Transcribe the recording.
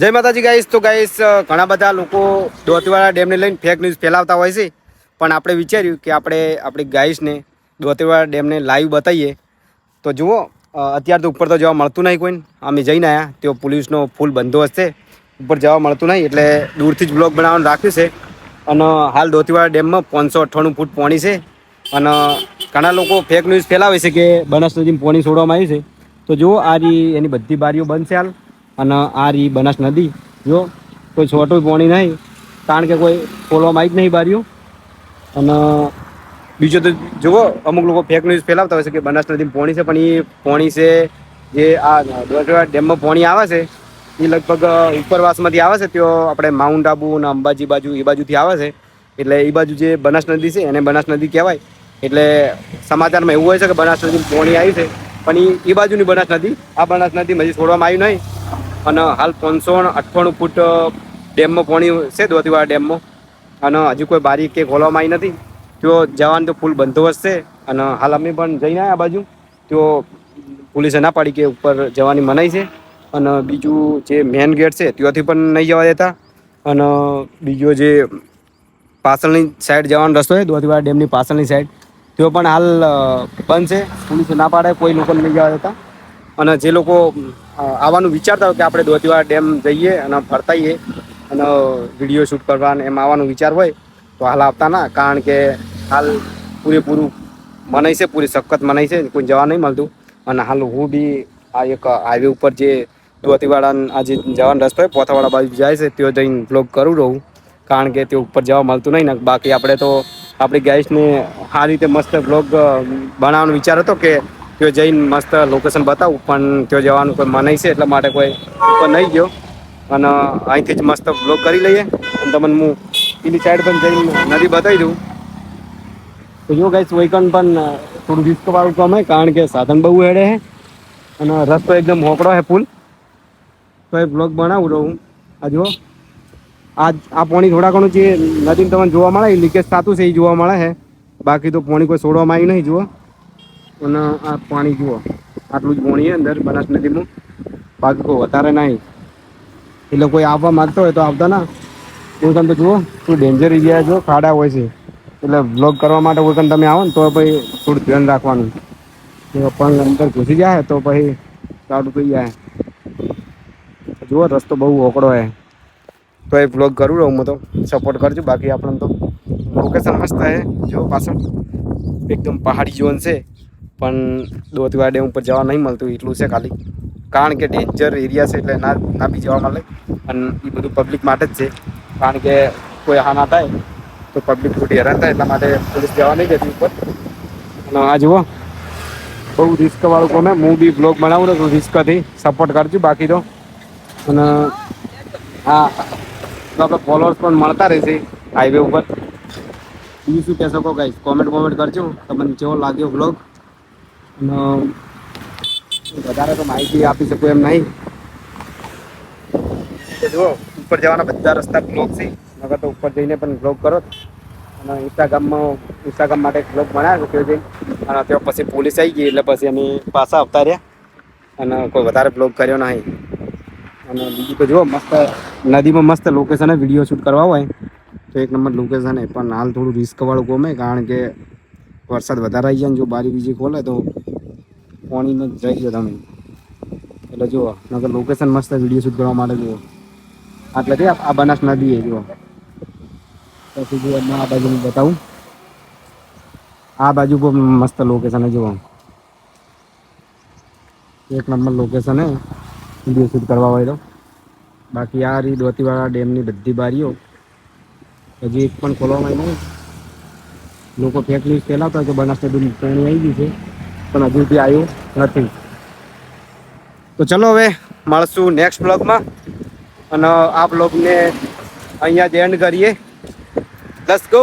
જય માતાજી ગાઈશ તો ગાઈશ ઘણા બધા લોકો દોતીવાળા ડેમને લઈને ફેક ન્યૂઝ ફેલાવતા હોય છે. પણ આપણે વિચાર્યું કે આપણે આપણી ગાઈશને દોતીવાળા ડેમને લાઈવ બતાવીએ. તો જુઓ અત્યારે તો ઉપર તો જવા મળતું નહીં કોઈને. અમે જઈને આવ્યા તેઓ પોલીસનો ફૂલ બંદોબસ્ત છે. ઉપર જવા મળતું નહીં, એટલે દૂરથી જ બ્લોગ બનાવવાનું રાખ્યું છે. અને હાલ દોતીવાળા ડેમમાં પાંચસો અઠ્ઠાણું ફૂટ પોણી છે. અને ઘણા લોકો ફેક ન્યૂઝ ફેલાવે છે કે બનાસ નદીમાં પોણી છોડવામાં આવ્યું છે. તો જુઓ, આ એની બધી બારીઓ બંધ છે હાલ. અને આ રી બનાસ નદી, જો, કોઈ છોટું પાણી નહીં, કારણ કે કોઈ ખોલવામાં આવી જ નહીં બાર્યું અને બીજું તો જુઓ, અમુક લોકો ફેક ન્યૂઝ ફેલાવતા હોય છે કે બનાસ નદીમાં પોણી છે, પણ એ પોણી છે જે આ દોઢવા ડેમમાં પોણી આવે છે એ લગભગ ઉપરવાસમાંથી આવે છે, તો આપણે માઉન્ટ આબુ અને અંબાજી બાજુ એ બાજુથી આવે છે. એટલે એ બાજુ જે બનાસ નદી છે, એને બનાસ નદી કહેવાય. એટલે સમાચારમાં એવું હોય છે કે બનાસ નદી પોણી આવી છે, પણ એ બાજુની બનાસ નદી, આ બનાસ નદીમાં હજી છોડવામાં આવ્યું નહીં. અને હાલ ત્રણસો અઠ્ઠાણું ફૂટ ડેમમાં પાણી છે, દોતીવાડા ડેમમાં. અને હજુ કોઈ બારી કે ખોલવામાં આવી નથી. તો જવાનું તો ફૂલ બંદોબસ્ત છે. અને હાલ અમે પણ જઈને આ બાજુ. તો પોલીસે ના પાડી કે ઉપર જવાની મનાઈ છે. અને બીજું જે મેન ગેટ છે, ત્યાંથી પણ નહીં જવા દેતા. અને બીજો જે પાછળની સાઈડ જવાનો રસ્તો છે, દોતીવાડા ડેમની પાછળની સાઈડ તેઓ પણ હાલ બંધ છે. પોલીસે ના પાડે, કોઈ લોકોને નહીં જવા દેતા. અને જે લોકો આવવાનું વિચારતા હોય કે આપણે દોતીવાડા ડેમ જઈએ અને ફરતાઈએ અને વીડિયો શૂટ કરવા એમ આવવાનો વિચાર હોય, તો હાલ આવતા ના. કારણ કે હાલ પૂરેપૂરું મનાય છે, પૂરી સખત મનાય છે, કોઈ જવા નહીં મળતું. અને હાલ હું બી આ એક હાઈવે ઉપર જે દોતીવાડા આ જે જવાનો રસ્તો હોય, પોથાવાડા બાજુ જાય છે તેઓ જઈને બ્લોગ કરું રહું. કારણ કે તે ઉપર જવા મળતું નહીં ને. બાકી આપણે તો, આપણી ગાઈસને આ રીતે મસ્ત બ્લોગ બનાવવાનો વિચાર હતો કે ત્યાં જઈને મસ્ત લોકેશન બતાવું, પણ ત્યાં જવાનું કોઈ મનાઈ છે એટલા માટે કોઈ ઉપર નહીં ગયો. અને અહીંથી જ મસ્ત બ્લોગ કરી લઈએ. અને તમને હું પેલી સાઈડ પણ જઈને નદી બતાવી દઉં. તો જો ગાઈશ વૈકન પણ થોડું રિસ્ક વાળું કામ હે કારણ કે સાધન બહુ હેડે છે. અને રસ્તો એકદમ મોકળો છે પુલ તો એ બ્લોગ બનાવું રહું. આ જુઓ. આ આ પોણી થોડા ઘણું જે નદીમાં તમને જોવા મળે લીકેજ થતું છે, એ જોવા મળે છે. બાકી તો પોણી કોઈ છોડવામાં આવ્યું નહીં, જુઓ. અને આ પાણી જુઓ, આટલું જ ગોણીએ અંદર બનાસ નદીમાં પાકો વધારે નહીં. એટલે કોઈ આવવા માંગતો હોય તો આવતા ના. કોઈ તો જુઓ, શું ડેન્જર એરિયા જો, ખાડા હોય છે. એટલે બ્લોગ કરવા માટે કોઈ તમે આવો ને તો પછી થોડું ધ્યાન રાખવાનું. પણ અંદર ઘૂસી જાય તો પછી ચાલુ થઈ જાય. જુઓ, રસ્તો બહુ ઓકડો હે તો એ બ્લોગ કરું રહું હું તો. સપોર્ટ કરજો. બાકી આપણને તો લોકેશન મસ્ત છે. જો પાછળ એકદમ પહાડી ઝોન છે. પણ દોતીવાડા ડેમ ઉપર જવા નહીં મળતું, એટલું છે ખાલી. કારણ કે ડેન્જર એરિયા છે એટલે ના ના બી જવા મળે. અને એ બધું પબ્લિક માટે જ છે. કારણ કે કોઈ હાના થાય, તો પબ્લિક ખોટી હેરાન થાય, એટલા માટે પોલીસ જવા નહીં દેતી ઉપર. અને આ જુઓ, બહુ રિસ્ક વાળું કોમે હું? બી બ્લોગ બનાવું તો રિસ્કથી સપોર્ટ કરજો, બાકી તો. અને આ તો આપણે ફોલોઅર્સ પણ મળતા રહેશે હાઈવે ઉપર. બીજું શું કહેશો કહો ગાઈસ કોમેન્ટ કોમેન્ટ કરજો. તમને કેવો લાગ્યો બ્લોગ અને વધારે તો માહિતી આપી શકું એમ નહીં. જુઓ, ઉપર જવાના બધા રસ્તા બ્લોગ છે. નગર તો ઉપર જઈને પણ બ્લોગ કરો. અને ઇન્સ્ટાગ્રામમાં ઇન્સ્ટાગ્રામ માટે બ્લોગ બનાવ્યો કે જઈને અને ત્યાં પછી પોલીસ આવી ગઈ એટલે પછી અમે પાછા આવતા રહ્યા. અને કોઈ વધારે બ્લોગ કર્યો નહીં. અને બીજું તો જુઓ, મસ્ત નદીમાં મસ્ત લોકેશન વીડિયો શૂટ કરવા હોય. તો એક નંબર લોકેશન એ પણ હાલ થોડું રિસ્ક વાળું ગમે, કારણ કે વરસાદ વધારે આવી જાય જો બારી બીજી ખોલે તો પાણીમાં જઈ જાઓ તમે. એટલે જુઓ નગર લોકેશન મસ્ત વીડિયો શૂટ કરવા માટે જુઓ. આટલે છે, આ બનાસ નદી એ જુઓ. પછી જુઓ એમાં આ બાજુ બતાવું. આ બાજુ પણ મસ્ત લોકેશન હે જુઓ. એક નંબર લોકેશન હે વીડિયો શૂટ કરવા હોય તો બાકી આ રી દોતીવાળા ડેમની બધી બારીઓ. હજી એક પણ ખોલવામાં આવી નહીં. લોકો ફેક ન્યૂઝ ફેલાવતા હોય કે બનાસ નદીનું પાણી આવી ગયું છે. પણ હજુ સુધી આવ્યું. નથી. તો ચલો હવે મળશું નેક્સ્ટ બ્લોગમાં અને આ બ્લોગને અહીંયા જ એન્ડ કરીએ. Let's go